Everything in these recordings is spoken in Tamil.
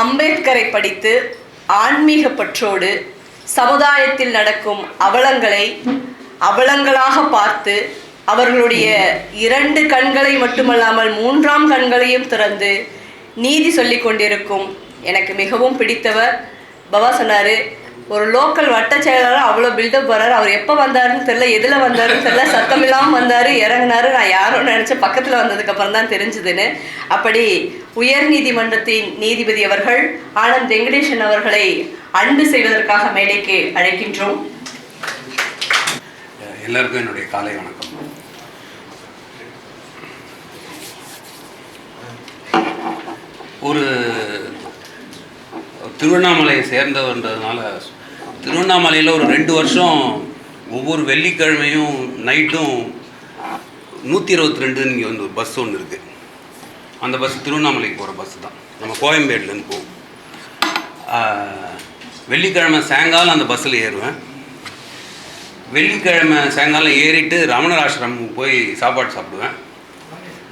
அம்பேத்கரை படித்து ஆன்மீக பற்றோடு சமுதாயத்தில் நடக்கும் அவலங்களை அவலங்களாக பார்த்து அவர்களுடைய இரண்டு கண்களை மட்டுமல்லாமல் மூன்றாம் கண்களையும் திறந்து நீதி சொல்லிக் கொண்டிருக்கும் எனக்கு மிகவும் பிடித்தவர். பவா சொன்னாரு ஒரு லோக்கல் வட்ட செயலாளர் அவ்வளோ பில்டப் வர்றாரு. அவர் எப்போ வந்தாருன்னு தெரியல எதில் வந்தாருன்னு தெரியல. சத்தம் இல்லாமல் வந்தார் இறங்குனாரு. நான் யாரோ நினச்ச பக்கத்தில் வந்ததுக்கப்புறம் தான் தெரிஞ்சுதுன்னு. அப்படி உயர் நீதிமன்றத்தின் நீதிபதி அவர்கள் ஆனந்த் வெங்கடேசன் அவர்களை அன்பு செய்வதற்காக மேடைக்கு அழைக்கின்றோம். எல்லாருக்கும் என்னுடைய காலை வணக்கம். ஒரு திருவண்ணாமலையை சேர்ந்தவன்றதுனால திருவண்ணாமலையில் ஒரு ரெண்டு வருஷம் ஒவ்வொரு வெள்ளிக்கிழமையும் நைட்டும் நூற்றி இருபத்தி ரெண்டுன்னு இங்கே வந்து ஒரு பஸ் ஒன்று இருக்குது அந்த பஸ் திருவண்ணாமலைக்கு போகிற பஸ் தான். நம்ம கோயம்பேடுலேருந்து போகும் வெள்ளிக்கிழமை சாயங்காலம் அந்த பஸ்ஸில் ஏறுவேன். வெள்ளிக்கிழமை சாயங்காலம் ஏறிட்டு ரமணர் ஆசிரமம் போய் சாப்பாடு சாப்பிடுவேன்.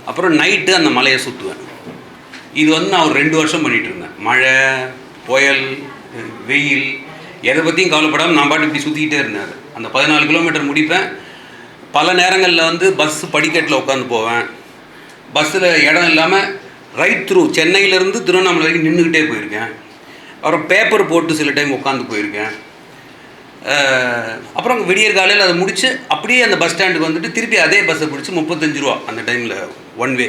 அப்புறம் நைட்டு அந்த மலையை சுற்றுவேன் இது வந்து நான் ஒரு ரெண்டு வருஷம் பண்ணிகிட்டு இருந்தேன். மழை புயல் வெயில் எதை பற்றியும் கவலைப்படாமல் நான் பாட்டு இப்படி சுற்றிக்கிட்டே இருந்தேன் அந்த பதினாலு கிலோமீட்டர் முடிப்பேன். பல நேரங்களில் வந்து பஸ் படிக்கட்டில் உட்காந்து போவேன். பஸ்ஸில் இடம் இல்லாமல் ரைட் த்ரூ சென்னையிலேருந்து திருவண்ணாமலை வரைக்கும் நின்றுக்கிட்டே போயிருக்கேன். அப்புறம் பேப்பர் போட்டு சில டைம் உட்காந்து போயிருக்கேன். அப்புறம் விடியற் காலையில் அதை முடித்து அப்படியே அந்த பஸ் ஸ்டாண்டுக்கு வந்துட்டு திருப்பி அதே பஸ்ஸை பிடிச்சி முப்பத்தஞ்சு ரூபா அந்த டைமில் ஒன் வே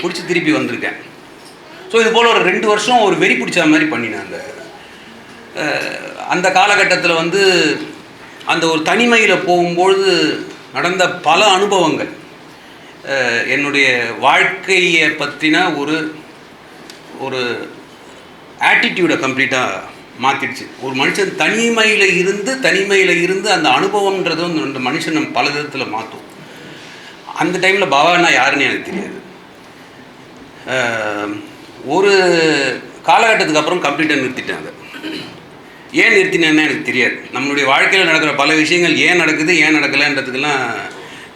பிடிச்சி திருப்பி வந்திருக்கேன். ஸோ இது போல் ஒரு ரெண்டு வருஷம் ஒரு வெறி பிடிச்ச மாதிரி பண்ணினேன் அந்த அந்த காலகட்டத்தில் வந்து அந்த ஒரு தனிமையில் போகும்பொழுது நடந்த பல அனுபவங்கள். என்னுடைய வாழ்க்கையை பற்றின ஒரு ஒரு ஆட்டிடியூடை கம்ப்ளீட்டாக மாற்றிடுச்சு ஒரு மனுஷன் தனிமையில் இருந்து தனிமையில் இருந்து அந்த அனுபவம்ன்றது வந்து அந்த மனுஷனை பல விதத்தில் மாற்றும் அந்த டைமில் பாபானா யாருன்னு எனக்கு தெரியாது. ஒரு காலகட்டத்துக்கு அப்புறம் கம்ப்ளீட்டாக நிறுத்திட்டாங்க. ஏன் நிறுத்தினேன்னு எனக்கு தெரியாது. நம்மளுடைய வாழ்க்கையில் நடக்கிற பல விஷயங்கள் ஏன் நடக்குது ஏன் நடக்கலைன்றதுக்கெல்லாம்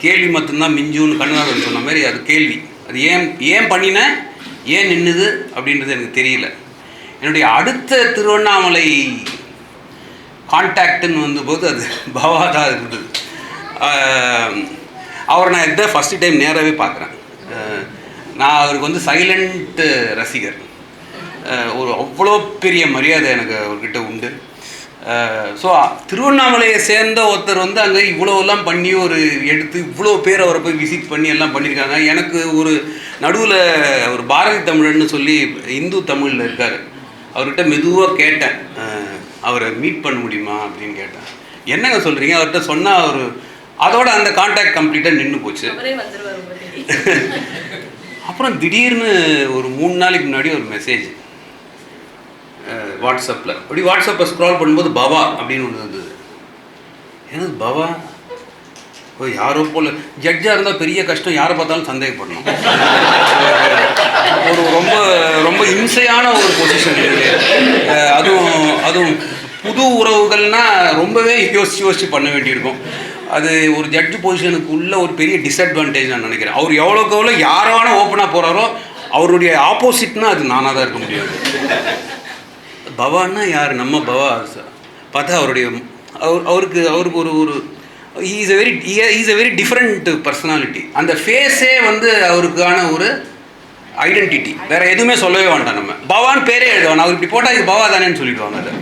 கேள்வி மட்டும்தான் மிஞ்சுன்னு கண்ணதாசன் சொன்ன மாதிரி அது கேள்வி. அது ஏன் ஏன் பண்ணினேன் ஏன் நின்றுது அப்படின்றது எனக்கு தெரியல. என்னுடைய அடுத்த திருவண்ணாமலை கான்டாக்டுன்னு வந்தபோது அது பவா தான் இருந்தது அவரை நான் இதை ஃபஸ்ட்டு டைம் நேராகவே பார்க்குறேன். நான் அவருக்கு வந்து சைலண்ட்டு ரசிகர். ஒரு அவ்வளோ பெரிய மரியாதை எனக்கு அவர்கிட்ட உண்டு. ஸோ திருவண்ணாமலையை சேர்ந்த ஒருத்தர் வந்து அங்கே இவ்வளோலாம் பண்ணி ஒரு எடுத்து இவ்வளோ பேர் அவரை போய் விசிட் பண்ணி எல்லாம் பண்ணியிருக்காங்க. எனக்கு ஒரு நடுவில் ஒரு பாரதி தமிழன்னு சொல்லி இந்து தமிழில் இருக்கார். அவர்கிட்ட மெதுவாக கேட்டேன். அவரை மீட் பண்ண முடியுமா அப்படின்னு கேட்டேன். என்னங்க சொல்கிறீங்க அவர்கிட்ட சொன்னால் அவர் அதோட அந்த கான்டாக்ட் கம்ப்ளீட்டாக நின்று போச்சு. அப்புறம் திடீர்னு ஒரு மூணு நாளைக்கு முன்னாடி ஒரு மெசேஜ் வாட்ஸ்அப்பில் அப்படி வாட்ஸ்அப்பை ஸ்க்ரால் பண்ணும்போது பவா அப்படின்னு ஒன்று இருந்தது என்னது பவா? ஓ யாரோ போல். ஜட்ஜாக இருந்தால் பெரிய கஷ்டம் யாரை பார்த்தாலும் சந்தேகப்படணும். ஒரு ரொம்ப ரொம்ப இம்சையான ஒரு பொசிஷன் இது. அதுவும் அதுவும் புது உறவுகள்னா ரொம்பவே யோசிச்சு யோசிச்சு பண்ண வேண்டியிருக்கும். அது ஒரு ஜட்ஜ் பொசிஷனுக்கு உள்ள ஒரு பெரிய டிஸ்அட்வான்டேஜ் நான் நினைக்கிறேன். அவர் எவ்வளோக்கு எவ்வளோ யாரான ஓப்பனாக போகிறாரோ அவருடைய ஆப்போசிட்னா அது நானாக தான் இருக்க முடியாது பவான்னா யார்? நம்ம பவா பார்த்தா அவருடைய அவர் அவருக்கு அவருக்கு ஒரு ஒரு is a very is a very different personality அந்த ஃபேஸே வந்து அவருக்கான ஒரு ஐடென்டிட்டி வேற எதுவுமே சொல்லவே வேண்டாம் நம்ம. பவான் பேரே எழுதுவான். அவர் இப்படி போட்டால் இது பவா தானேன்னு சொல்லிடுவாங்க அதை.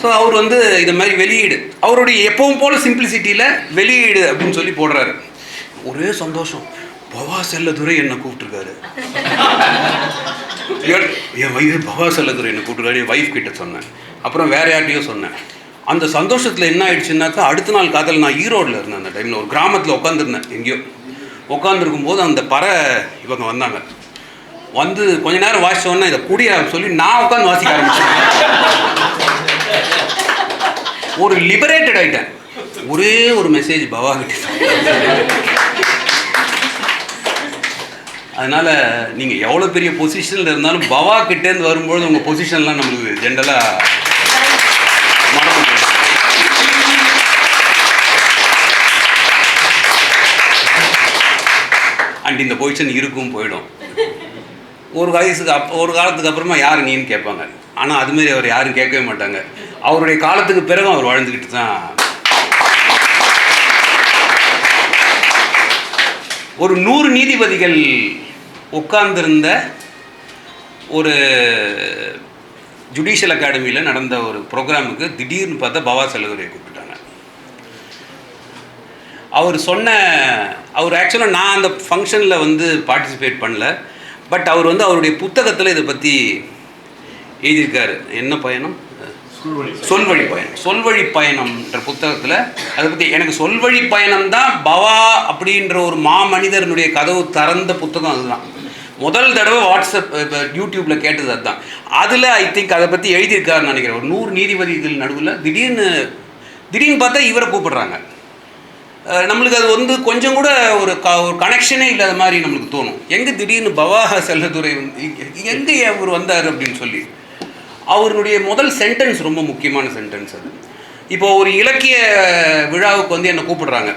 ஸோ அவர் வந்து இந்த மாதிரி வெளியீடு. அவருடைய எப்பவும் போல சிம்பிளிசிட்டியில் வெளியீடு அப்படின்னு சொல்லி போடுறாரு. ஒரே சந்தோஷம். பவா செல்லதுரை என்னை கூப்பிட்டுருக்காரு. என் வைஃப் பவா செல்லத்துறை என்னை கூப்பிட்டுருக்காரு என் ஒய்ஃப் கிட்ட சொன்னேன். அப்புறம் வேற யார்ட்டையும் சொன்னேன். அந்த சந்தோஷத்தில் என்ன ஆயிடுச்சுன்னாக்கா அடுத்த நாள் காதல் நான் ஈரோடில் இருந்தேன் அந்த டைமில் ஒரு கிராமத்தில் உட்காந்துருந்தேன் எங்கேயோ. உட்காந்துருக்கும் போது அந்த பறை இவங்க வந்தாங்க. வந்து கொஞ்ச நேரம் வாசிச்ச இதை குடியா சொல்லி நான் உட்காந்து வாசிக்க ஆரம்பிச்சேன். ஒரு லிபரேட்டட் ஆயிட்டேன். ஒரே ஒரு மெசேஜ் பவா கிட்ட அதனால் நீங்கள் எவ்வளோ பெரிய பொசிஷனில் இருந்தாலும் பவா கிட்டேருந்து வரும்பொழுது உங்கள் பொசிஷன்லாம் நம்மளுக்கு ஜென்ரலாக மறந்து அண்ட் இந்த பொசிஷன் இருக்கும் போயிடும். ஒரு வயசுக்கு அப் ஒரு காலத்துக்கு அப்புறமா யார் நீன்னு கேட்பாங்க. ஆனால் அதுமாரி அவர் யாரும் கேட்கவே மாட்டாங்க. அவருடைய காலத்துக்கு பிறகும் அவர் வாழ்ந்துக்கிட்டு தான் ஒரு நூறு நீதிபதிகள் உட்கார்ந்திருந்த ஒரு ஜுடிஷியல் அகாடமியில் நடந்த ஒரு ப்ரோக்ராமுக்கு திடீர்னு பார்த்தா பவா செலவரை கூப்பிட்டாங்க. அவர் சொன்ன அவர் ஆக்சுவலாக நான் அந்த ஃபங்க்ஷனில் வந்து பார்ட்டிசிபேட் பண்ணல. பட் அவர் வந்து அவருடைய புத்தகத்தில் இதை பற்றி எழுதியிருக்காரு. என்ன பயணம்? சொல்வழி பயணம். சொல்வழி பயணம்ன்ற புத்தகத்தில் அதை பற்றி எனக்கு சொல்வழி பயணம் தான் பவா அப்படின்ற ஒரு மாமனிதனுடைய கதவு திறந்த புத்தகம் அதுதான். முதல் தடவை வாட்ஸ்அப் இப்போ யூடியூப்பில் கேட்டது அதுதான் அதில் ஐ திங்க் அதை பற்றி எழுதியிருக்காருன்னு நினைக்கிறேன். ஒரு நூறு நீதிபதிகள் நடுவில் திடீர்னு திடீர்னு பார்த்தா இவரை கூப்பிடுறாங்க. நம்மளுக்கு அது வந்து கொஞ்சம் கூட ஒரு க ஒரு கனெக்ஷனே இல்லாத மாதிரி நம்மளுக்கு தோணும். எங்கே திடீர்னு பவாக செல்லதுரை வந்து எங்கே அவர் வந்தார் அப்படின்னு சொல்லி. அவருடைய முதல் சென்டென்ஸ் ரொம்ப முக்கியமான சென்டென்ஸ் அது. இப்போ ஒரு இலக்கிய விழாவுக்கு வந்து என்னை கூப்பிடுறாங்க.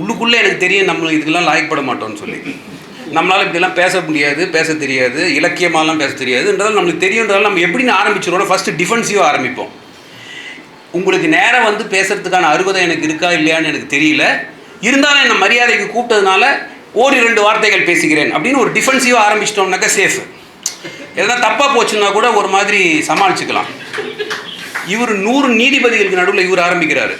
உள்ளுக்குள்ளே எனக்கு தெரியும் நம்ம இதுக்கெல்லாம் லாயக்கப்பட மாட்டோம்னு சொல்லி. நம்மளால் இப்படிலாம் பேச முடியாது பேச தெரியாது இலக்கியமாலாம் பேச தெரியாதுன்றதால் நம்மளுக்கு தெரியுன்றதால் நம்ம எப்படின்னு ஆரம்பிச்சிடணும் ஃபஸ்ட்டு டிஃபென்சிவாக ஆரம்பிப்போம். உங்களுக்கு நேரம் வந்து பேசுகிறதுக்கான அறுபதை எனக்கு இருக்கா இல்லையான்னு எனக்கு தெரியல. இருந்தாலும் என்ன மரியாதைக்கு கூப்பிட்டதுனால ஓரி ரெண்டு வார்த்தைகள் பேசுகிறேன் அப்படின்னு ஒரு டிஃபென்சிவாக ஆரம்பிச்சிட்டோம்னாக்கா சேஃப் எதனா தப்பாக போச்சுன்னா கூட ஒரு மாதிரி சமாளிச்சுக்கலாம். இவர் நூறு நீதிபதிகளுக்கு நடுவில் இவர் ஆரம்பிக்கிறாரு.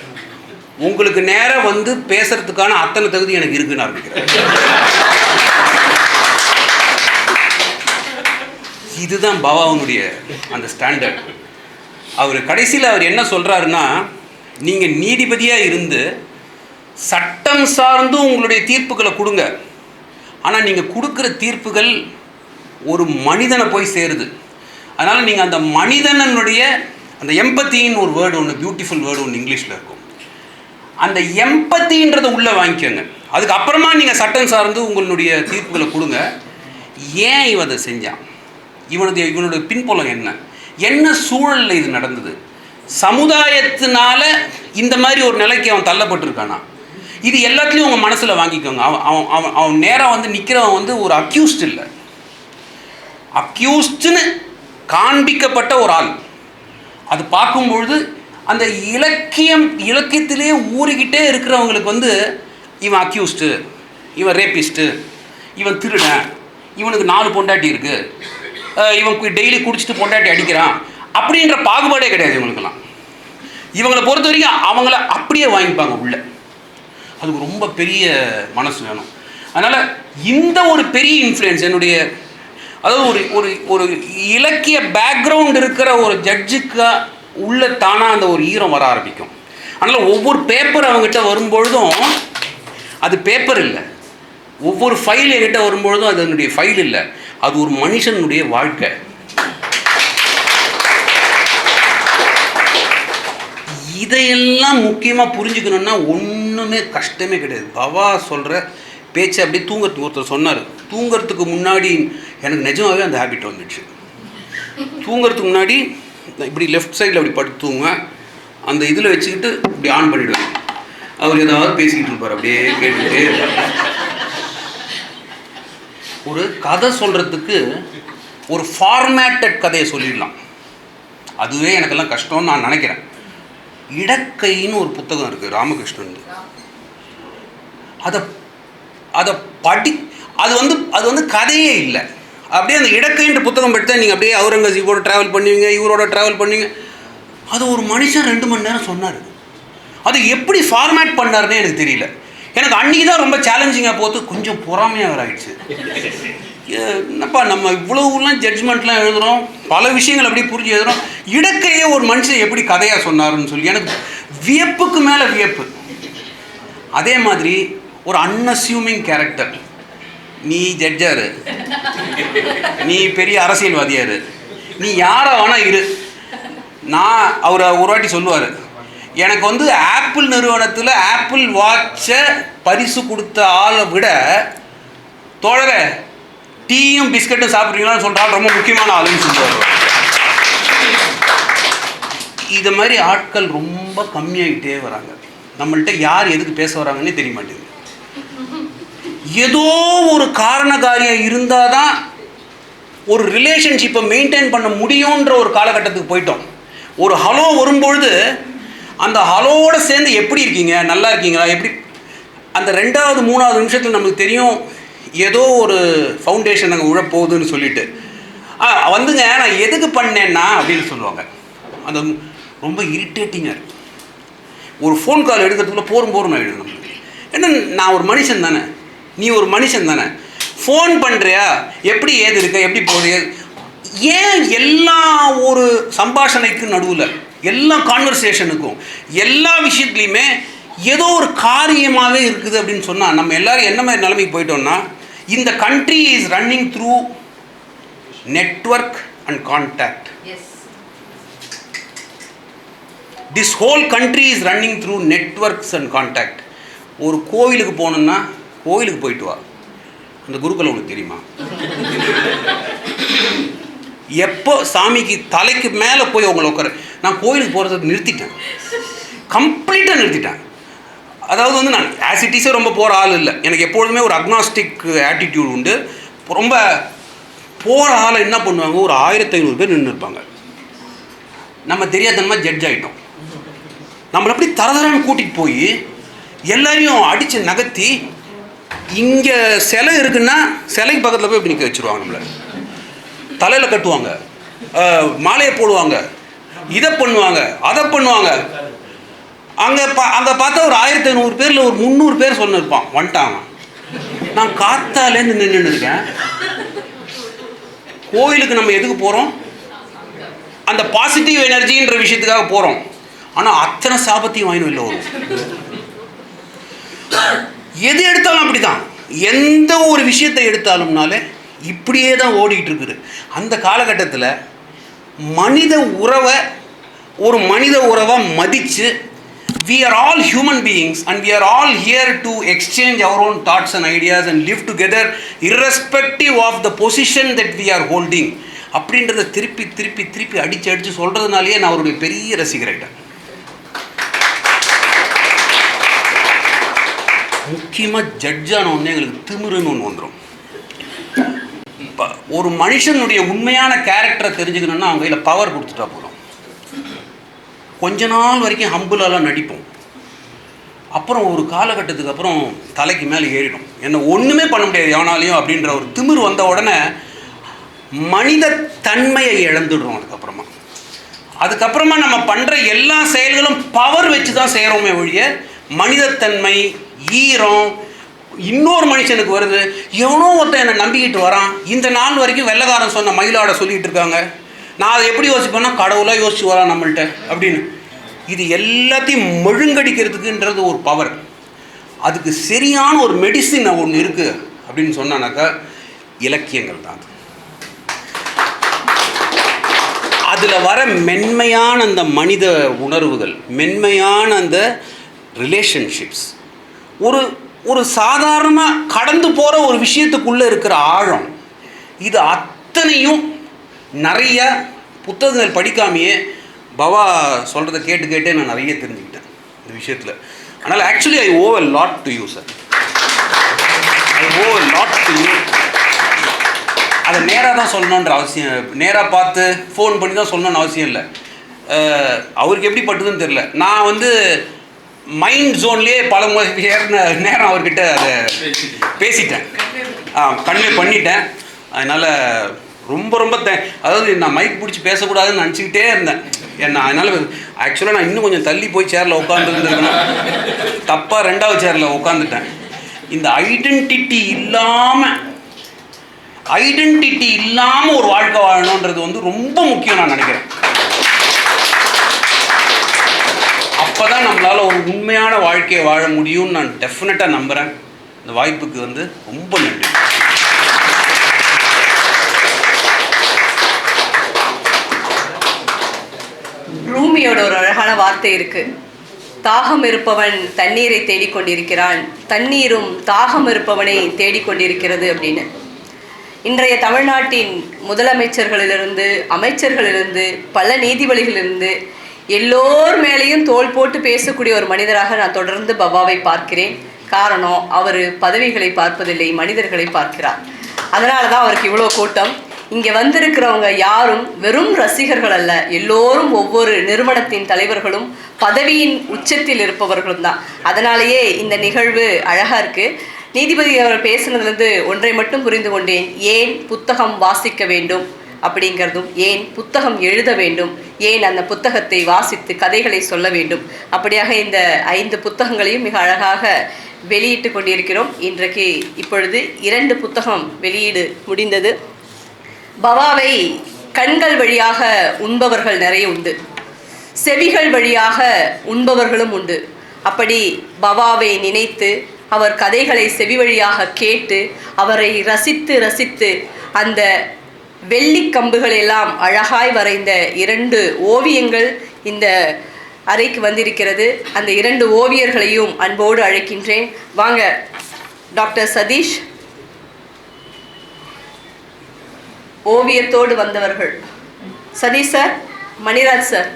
உங்களுக்கு நேரம் வந்து பேசுறதுக்கான அத்தனை தகுதி எனக்கு இருக்குன்னு ஆரம்பிக்கிறார். இதுதான் பாபாவனுடைய அந்த ஸ்டாண்டர்ட் அவர் கடைசியில் அவர் என்ன சொல்கிறாருன்னா நீங்கள் நீதிபதியாக இருந்து சட்டம் சார்ந்தும் உங்களுடைய தீர்ப்புகளை கொடுங்க. ஆனால் நீங்கள் கொடுக்குற தீர்ப்புகள் ஒரு மனிதனை போய் சேருது. அதனால் நீங்கள் அந்த மனிதனனுடைய அந்த எம்பத்தின்னு ஒரு வேர்டு ஒன்று பியூட்டிஃபுல் வேர்டு ஒன்று இங்கிலீஷில் இருக்கும். அந்த எம்பத்தின்றதை உள்ளே வாங்கிக்கோங்க. அதுக்கப்புறமா நீங்கள் சட்டம் சார்ந்து உங்களுடைய தீர்ப்புகளை கொடுங்க. ஏன் இவன் அதை செஞ்சான் இவனுடைய இவனுடைய பின்புலம் என்ன? என்ன சூழலில் இது நடந்தது? சமுதாயத்தினால இந்த மாதிரி ஒரு நிலைக்கு அவன் தள்ளப்பட்டிருக்கானா? இது எல்லாத்துலேயும் உங்கள் மனசில் வாங்கிக்கோங்க. அவன் அவன் அவன் அவன் நேராக வந்து நிற்கிறவன் வந்து ஒரு அக்யூஸ்ட் இல்லை. அக்யூஸ்டுன்னு காண்பிக்கப்பட்ட ஒரு ஆள். அது பார்க்கும்பொழுது அந்த இலக்கியம் இலக்கியத்திலே ஊறிக்கிட்டே இருக்கிறவங்களுக்கு வந்து இவன் அக்யூஸ்டு இவன் ரேபிஸ்ட்டு இவன் திருடன் இவனுக்கு நாலு பொண்டாட்டி இருக்குது அஹ் இவன் டெய்லி குடிச்சிட்டு பொண்டாட்டி அடிக்கிறான் அப்படின்ற பாகுபாடே கிடையாது இவங்களுக்கெல்லாம். இவங்களை பொறுத்த வரைக்கும் அவங்கள அப்படியே வாங்கிப்பாங்க உள்ள. அதுக்கு ரொம்ப பெரிய மனசு வேணும். அதனால் இந்த ஒரு பெரிய இன்ஃப்ளூயன்ஸ் என்னுடைய அதாவது ஒரு ஒரு ஒரு இலக்கிய பேக்ரவுண்ட் இருக்கிற ஒரு ஜட்ஜுக்கு உள்ள தானாக அந்த ஒரு ஈரம் வர ஆரம்பிக்கும். அதனால் ஒவ்வொரு பேப்பர் அவங்ககிட்ட வரும்பொழுதும் அது பேப்பர் இல்லை. ஒவ்வொரு ஃபைல் என்கிட்ட வரும்பொழுதும் அது என்னுடைய ஃபைல் இல்லை. அது ஒரு மனுஷனுடைய வாழ்க்கை. இதையெல்லாம் முக்கியமாக புரிஞ்சுக்கணுன்னா ஒன்றுமே கஷ்டமே கிடையாது. பவா சொல்கிற பேச்சை அப்படியே தூங்குறதுக்கு ஒருத்தர் சொன்னார். தூங்குறதுக்கு முன்னாடி எனக்கு நிஜமாகவே அந்த ஹேபிட் வந்துடுச்சு தூங்குறதுக்கு முன்னாடி இப்படி லெஃப்ட் சைடில் அப்படி படுத்து தூங்குவேன். அந்த இதில் வச்சுக்கிட்டு இப்படி ஆன் பண்ணிவிடுவேன் அவர் ஏதாவது பேசிக்கிட்டு இருப்பார் அப்படியே கேட்டுக்கிட்டே இருப்பார். ஒரு கதை சொல்கிறதுக்கு ஒரு ஃபார்மேட்டட் கதையை சொல்லிடலாம். அதுவே எனக்கெல்லாம் கஷ்டம்னு நான் நினைக்கிறேன். இடக்கைன்னு ஒரு புத்தகம் இருக்குது ராமகிருஷ்ணன் அதை அதை படி அது வந்து அது வந்து கதையே இல்லை. அப்படியே அந்த இடக்கைன்ற புத்தகம் படித்தா நீங்கள் அப்படியே அவுரங்கசீபோட ட்ராவல் பண்ணுவீங்க இவரோட ட்ராவல் பண்ணுவீங்க. அது ஒரு மனுஷன் ரெண்டு மணி நேரம் சொன்னார். அது எப்படி ஃபார்மேட் பண்ணாருன்னே எனக்கு தெரியல. எனக்கு அன்றைக்கி தான் ரொம்ப சேலஞ்சிங்காக போத்து கொஞ்சம் பொறாமையாக வேற ஆயிடுச்சு. என்னப்பா நம்ம இவ்வளவுலாம் ஜட்ஜ்மெண்ட்லாம் எழுதுகிறோம் பல விஷயங்கள் அப்படியே புரிஞ்சு எழுதுகிறோம் இடக்கையே ஒரு மனுஷன் எப்படி கதையாக சொன்னாருன்னு சொல்லி எனக்கு வியப்புக்கு மேலே வியப்பு. அதே மாதிரி ஒரு அன்அசியூமிங் கேரக்டர் நீ ஜட்ஜாரு நீ பெரிய அரசியல்வாதியாரு. நீ யாரை வேணால் இரு. நான் அவர் ஒரு வாட்டி சொல்லுவார். எனக்கு வந்து ஆப்பிள் நிறுவனத்தில் ஆப்பிள் வாட்சை பரிசு கொடுத்த ஆளை விட தோழரை டீயும் பிஸ்கட்டும் சாப்பிட்றீங்களான்னு சொல்கிறாள் ரொம்ப முக்கியமான ஆளுன்னு சொல்லுவார். இது மாதிரி ஆட்கள் ரொம்ப கம்மியாகிட்டே வராங்க. நம்மள்ட்ட யார் எதுக்கு பேச வராங்கன்னே தெரிய மாட்டேங்குது. ஏதோ ஒரு காரண காரியம் இருந்தால் தான் ஒரு ரிலேஷன்ஷிப்பை மெயின்டைன் பண்ண முடியுன்ற ஒரு காலகட்டத்துக்கு போயிட்டோம். ஒரு ஹலோ வரும்பொழுது அந்த ஹலோவோட சேர்ந்து எப்படி இருக்கீங்க? நல்லா இருக்கீங்களா? எப்படி? அந்த ரெண்டாவது மூணாவது நிமிஷத்தில் நமக்கு தெரியும் ஏதோ ஒரு ஃபவுண்டேஷன் அங்கே உழப்போகுதுன்னு சொல்லிட்டு. ஆ வந்துங்க நான் எதுக்கு பண்ணேன்னா அப்படின்னு சொல்லுவாங்க. அந்த ரொம்ப இரிட்டேட்டிங்காக இருக்கு. ஒரு ஃபோன் கால் எடுக்கிறதுக்குள்ள போரும் போரும் ஆகிடும் நமக்கு ஏன்னா நான் ஒரு மனுஷன் தானே? நீ ஒரு மனுஷன் தானே? ஃபோன் பண்ணுறியா எப்படி ஏது இருக்க? எப்படி போகுது? ஏன் எல்லா ஒரு சம்பாஷணைக்கும் நடுவில் எல்லா கான்வர்சேஷனுக்கும் எல்லா விஷயத்துலையுமே ஏதோ ஒரு காரியமாகவே இருக்குது அப்படின்னு சொன்னால் நம்ம எல்லாரும் என்ன மாதிரி நிலைமைக்கு போயிட்டோம்னா இந்த country is running through network and contact this whole country is running through networks and contact ஒரு கோவிலுக்கு போகணுன்னா கோவிலுக்கு போயிட்டு வா. அந்த குருக்கள் உனக்கு தெரியுமா? எப்போ சாமிக்கு தலைக்கு மேலே போய் உங்களை உட்கார? நான் கோயிலுக்கு போகிறத நிறுத்திட்டேன். கம்ப்ளீட்டாக நிறுத்திட்டேன். அதாவது வந்து நான் ஆசிட்டிஸே ரொம்ப போகிற ஆள் இல்லை. எனக்கு எப்பொழுதுமே ஒரு அக்னாஸ்டிக் ஆட்டிடியூட் உண்டு. ரொம்ப போகிற ஆளை என்ன பண்ணுவாங்க? ஒரு ஆயிரத்தி ஐநூறு பேர் நின்று இருப்பாங்க. நம்ம தெரியாதனமாக ஜட்ஜ் ஆகிட்டோம் நம்மளை அப்படி தரதரன்னு கூட்டிகிட்டு போய் எல்லாரையும் அடித்து நகர்த்தி இங்கே சிலை இருக்குன்னா சிலைக்கு பக்கத்தில் போய் இப்படி நிற்க வச்சுருவாங்க நம்மளை. தலையில் கட்டுவாங்க. மாலையை போடுவாங்க. இதை பண்ணுவாங்க அதை பண்ணுவாங்க. அங்கே பா அங்கே பார்த்தா ஒரு ஆயிரத்தி ஐநூறு பேரில் ஒரு முந்நூறு பேர் சொன்னிருப்பான். வந்துட்டாங்க நான் காத்தாலேருந்து நின்றுன்னு இருக்கேன் கோயிலுக்கு நம்ம எதுக்கு போகிறோம் அந்த பாசிட்டிவ் எனர்ஜின்ற விஷயத்துக்காக போகிறோம் ஆனால் அத்தனை சாபத்தையும் வாங்கினு இல்லை வரும் எது எடுத்தாலும் அப்படிதான் எந்த ஒரு விஷயத்தை எடுத்தாலும்னாலே இப்படியே தான் ஓடிக்கிட்டு இருக்குது. அந்த காலகட்டத்தில் மனித உறவை ஒரு மனித உறவை மதித்து we are all human beings and we are all here to exchange our own thoughts and ideas and live together irrespective of the position that we are holding அப்படின்றத திருப்பி திருப்பி திருப்பி அடிச்சு அடிச்சு சொல்கிறதுனாலேயே நான் அவருடைய பெரிய ரசிகராயிட்டேன் முக்கியமாக ஜட்ஜ் ஒன்று எங்களுக்கு திமிருன்னு ஒன்று வந்துடும் ஒரு மனுஷனுடைய உண்மையான கேரக்டரை தெரிஞ்சுக்கணுன்னா அவங்க கையில் பவர் கொடுத்துட்டா போதும். கொஞ்ச நாள் வரைக்கும் ஹம்புலெல்லாம் நடிப்போம். அப்புறம் ஒரு காலகட்டத்துக்கு அப்புறம் தலைக்கு மேலே ஏறிடும். என்ன ஒன்றுமே பண்ண முடியாது எவனாலையும் அப்படின்ற ஒரு திமிர் வந்த உடனே மனித தன்மையை இழந்துடுறோம் அதுக்கப்புறமா. அதுக்கப்புறமா நம்ம பண்ணுற எல்லா செயல்களும் பவர் வச்சு தான் செய்கிறோமே ஒழிய மனிதத்தன்மை ஈரம் இன்னொரு மனுஷனுக்கு வருது. எவனோ ஒருத்தன் என்னை நம்பிக்கிட்டு வரான். இந்த நாள் வரைக்கும் வெள்ளக்காரன் சொன்ன மயிலாட சொல்லிகிட்டு இருக்காங்க. நான் அதை எப்படி யோசிப்பேன்னா கடவுளாக யோசிச்சு வரான் நம்மள்கிட்ட அப்படின்னு. இது எல்லாத்தையும் மழுங்கடிக்கிறதுக்குன்றது ஒரு பவர் அதுக்கு சரியான ஒரு மெடிசின் ஒன்று இருக்குது அப்படின்னு சொன்னானாக்கா இலக்கியங்கள் தான் அது. அதில் வர மென்மையான அந்த மனித உணர்வுகள் மென்மையான அந்த ரிலேஷன்ஷிப்ஸ் ஒரு ஒரு சாதாரணமாக கடந்து போகிற ஒரு விஷயத்துக்குள்ளே இருக்கிற ஆழம். இது அத்தனையும் நிறைய புத்தகங்கள் படிக்காமையே பவா சொல்கிறத கேட்டு கேட்டே நான் நிறைய தெரிஞ்சுக்கிட்டேன் இந்த விஷயத்தில். அதனால் actually I owe a lot to you sir I owe a lot to you அதை நேராக தான் சொல்லணுன்ற அவசியம் நேராக பார்த்து ஃபோன் பண்ணி தான் சொல்லணும்னு அவசியம் இல்லை. அவருக்கு எப்படி பட்டுதுன்னு தெரில நான் வந்து மைண்ட் ஜோன்லேயே பல ஏறின நேரம் அவர்கிட்ட அதை பேசிட்டேன். ஆ கன்வே பண்ணிட்டேன். அதனால் ரொம்ப ரொம்ப தே அதாவது நான் மைக் பிடிச்சி பேசக்கூடாதுன்னு நினச்சிக்கிட்டே இருந்தேன். என்ன அதனால் ஆக்சுவலாக நான் இன்னும் கொஞ்சம் தள்ளி போய் சேரில் உட்காந்துருந்துருக்கணும் தப்பாக ரெண்டாவது சேரில் உட்காந்துட்டேன் இந்த ஐடென்டிட்டி இல்லாமல் ஐடென்டிட்டி இல்லாமல் ஒரு வாழ்க்கை வாழணுன்றது வந்து ரொம்ப முக்கியம் நான் நினைக்கிறேன். தான் நம்மளால் ஒரு உண்மையான வாழ்க்கையை வாழ முடியும்னு நான் டெஃபினட்டாக நம்புகிறேன் இந்த வாய்ப்புக்கு வந்து ரொம்ப நன்றி. ரூமியோட ஒரு அழகான வார்த்தை இருக்கு. தாகம் இருப்பவன் தண்ணீரை தேடிக்கொண்டிருக்கிறான். தண்ணீரும் தாகம் இருப்பவனை தேடிக்கொண்டிருக்கிறது அப்படின்னு. இன்றைய தமிழ்நாட்டின் முதலமைச்சர்களிலிருந்து அமைச்சர்களிலிருந்து பல நீதிபதிகளிலிருந்து எல்லோர் மேலேயும் தோள் போட்டு பேசக்கூடிய ஒரு மனிதராக நான் தொடர்ந்து பபாவை பார்க்கிறேன். காரணம் அவர் பதவிகளை பார்ப்பதில்லை மனிதர்களை பார்க்கிறார். அதனால தான் அவருக்கு இவ்வளோ கூட்டம். இங்கே வந்திருக்கிறவங்க யாரும் வெறும் ரசிகர்கள் அல்ல எல்லோரும் ஒவ்வொரு நிறுவனத்தின் தலைவர்களும் பதவியின் உச்சத்தில் இருப்பவர்களும் தான். அதனாலேயே இந்த நிகழ்வு அழகாக இருக்குது நீதிபதி அவர் பேசுனதுலேருந்து ஒன்றை மட்டும் புரிந்து கொண்டேன். ஏன் புத்தகம் வாசிக்க வேண்டும்? அப்படிங்கிறதும் ஏன் புத்தகம் எழுத வேண்டும்? ஏன் அந்த புத்தகத்தை வாசித்து கதைகளை சொல்ல வேண்டும்? அப்படியாக இந்த ஐந்து புத்தகங்களையும் மிக அழகாக வெளியிட்டு கொண்டிருக்கிறோம். இன்றைக்கு இப்பொழுது இரண்டு புத்தகம் வெளியீடு முடிந்தது. பவாவை கண்கள் வழியாக உண்பவர்கள் நிறைய உண்டு. செவிகள் வழியாக உண்பவர்களும் உண்டு. அப்படி பவாவை நினைத்து அவர் கதைகளை செவி வழியாக கேட்டு அவரை ரசித்து ரசித்து அந்த வெள்ளி கம்புகள் எல்லாம் அழகாய் வரைந்த இரண்டு ஓவியங்கள் இந்த அறைக்கு வந்திருக்கிறது. அந்த இரண்டு ஓவியர்களையும் அன்போடு அழைக்கின்றேன். வாங்க டாக்டர் சதீஷ். ஓவியத்தோடு வந்தவர்கள். Satish sir Maniraj sir.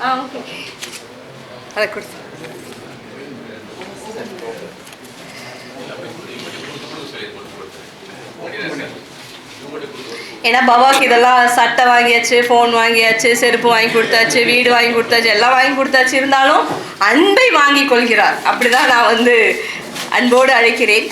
Ah okay. அதை கொடுத்து ஏன்னா பவாக்கு இதெல்லாம் சட்டை வாங்கியாச்சு ஃபோன் வாங்கியாச்சு செருப்பு வாங்கி கொடுத்தாச்சு வீடு வாங்கி கொடுத்தாச்சு எல்லாம் வாங்கி கொடுத்தாச்சு இருந்தாலும் அன்பை வாங்கி கொள்கிறார். அப்படிதான் நான் வந்து அன்போடு அழைக்கிறேன்.